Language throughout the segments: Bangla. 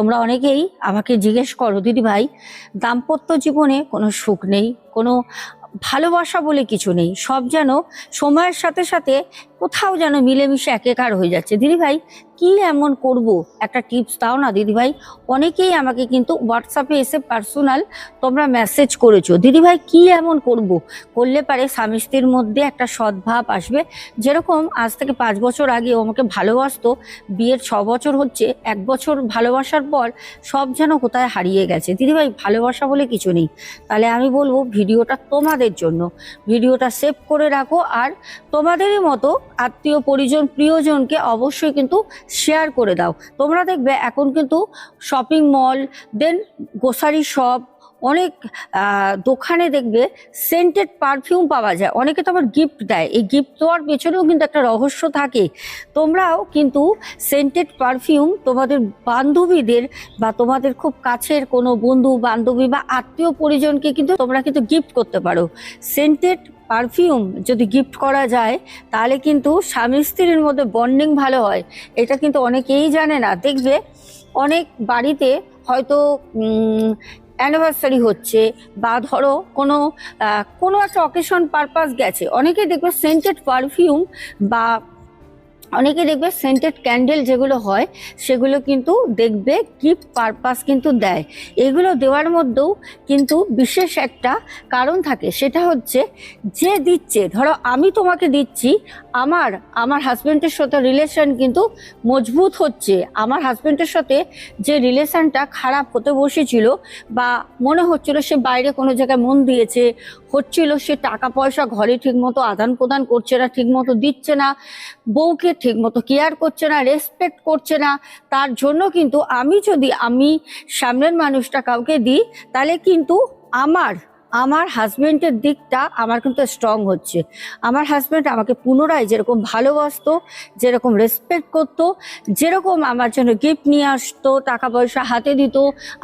তোমরা অনেকেই আমাকে জিজ্ঞেস করো, দিদি ভাই, দাম্পত্য জীবনে কোনো সুখ নেই? কোনো ভালোবাসা বলে কিছু নেই? সব যেন সময়ের সাথে সাথে কোথাও যেন মিলেমিশে একেকার হয়ে যাচ্ছে। দিদি ভাই, কি এমন করব? একটা টিপস দাও না দিদি ভাই। অনেকেই আমাকে কিন্তু হোয়াটসঅ্যাপে এসে পার্সোনাল তোমরা মেসেজ করেছ। দিদি ভাই, কি এমন করব? করলে পারে স্বামী স্ত্রীর মধ্যে একটা সদ্ভাব আসবে। যেরকম আজ থেকে পাঁচ বছর আগে আমাকে ভালোবাসতো। বিয়ের ছ বছর হচ্ছে। এক বছর ভালোবাসার পর সব যেন কোথায় হারিয়ে গেছে। দিদি ভাই, ভালোবাসা বলে কিছু নেই। তাহলে আমি বলব, ভিডিওটা তোমাদের জন্য। ভিডিওটা সেভ করে রাখো আর তোমাদেরই মতো আত্মীয় পরিজন, প্রিয়জনকে অবশ্যই কিন্তু শেয়ার করে দাও। তোমরা দেখবে এখন কিন্তু shopping mall then grocery shop অনেক দোকানে দেখবে সেন্টেড পারফিউম পাওয়া যায়। অনেকে তো আবার গিফট দেয়। এই গিফট দেওয়ার পেছনেও কিন্তু একটা রহস্য থাকে। তোমরাও কিন্তু সেন্টেড পারফিউম তোমাদের বান্ধবীদের বা তোমাদের খুব কাছের কোনো বন্ধু, বান্ধবী বা আত্মীয় পরিজনকে কিন্তু তোমরা কিন্তু গিফট করতে পারো। সেন্টেড পারফিউম যদি গিফট করা যায়, তাহলে কিন্তু স্বামী স্ত্রীর মধ্যে বন্ডিং ভালো হয়। এটা কিন্তু অনেকেই জানে না। দেখবে অনেক বাড়িতে হয়তো অ্যানিভার্সারি হচ্ছে বা ধরো কোনো কোনো একটা অকেশন পারপাস গেছে। অনেকেই দেখবে সেন্টেড পারফিউম বা অনেকে দেখবে সেন্টেড ক্যান্ডেল যেগুলো হয়, সেগুলো কিন্তু দেখবে গিফট পারপাস কিন্তু দেয়। এগুলো দেওয়ার মধ্যেও কিন্তু বিশেষ একটা কারণ থাকে, সেটা হচ্ছে যে দিচ্ছে, ধরো আমি তোমাকে দিচ্ছি, আমার আমার হাজব্যান্ডের সাথে রিলেশন কিন্তু মজবুত হচ্ছে, আমার হাজব্যান্ডের সাথে যে রিলেশনটা খারাপ হতে বসেছিল বা মনে হচ্ছিল সে বাইরে কোনো জায়গায় মন দিয়েছে, হচ্ছিল সে টাকা পয়সা ঘরে ঠিকমতো আদান প্রদান করছে না, ঠিকমতো দিচ্ছে না, বউকে ঠিকমতো কেয়ার করছে না রেসপেক্ট করছে না, তার জন্য কিন্তু আমি যদি, আমি সামনের মানুষটা কাউকে দিই, তাহলে কিন্তু আমার আমার হাজবেন্ডের দিকটা আমার কিন্তু স্ট্রং হচ্ছে। আমার হাজব্যান্ড আমাকে পুনরায় যেরকম ভালোবাসতো, যেরকম রেসপেক্ট করতো, যেরকম আমার জন্য গিফট নিয়ে আসতো, টাকা পয়সা হাতে দিত,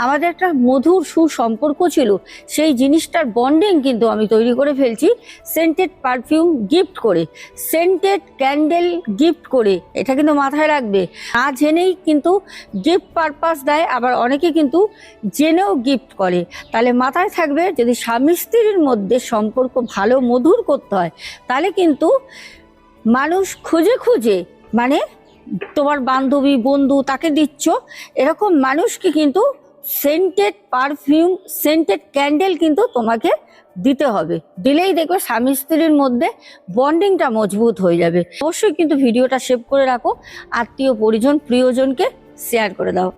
আমাদের একটা মধুর সুসম্পর্ক ছিল। সেই জিনিসটার বন্ডিং কিন্তু আমি তৈরি করে ফেলছি সেন্টেড পারফিউম গিফট করে। সেন্টেড ক্যান্ডেল গিফট করে, এটা কিন্তু মাথায় রাখবে। না জেনেই কিন্তু গিফট পারপাস দেয়, আবার অনেকে কিন্তু জেনেও গিফট করে। তাহলে মাথায় থাকবে, যদি স্বামী স্ত্রীর মধ্যে সম্পর্ক ভালো, মধুর করতে হয়, তাহলে কিন্তু মানুষ খুঁজে খুঁজে মানে তোমার বান্ধবী, বন্ধু তাকে দিচ্ছ, এরকম মানুষকে কিন্তু সেন্টেড পারফিউম সেন্টেড ক্যান্ডেল কিন্তু তোমাকে দিতে হবে। দিলেই দেখবে স্বামী স্ত্রীর মধ্যে বন্ডিংটা মজবুত হয়ে যাবে। অবশ্যই কিন্তু ভিডিওটা সেভ করে রাখো। আত্মীয় পরিজন প্রিয়জনকে শেয়ার করে দাও।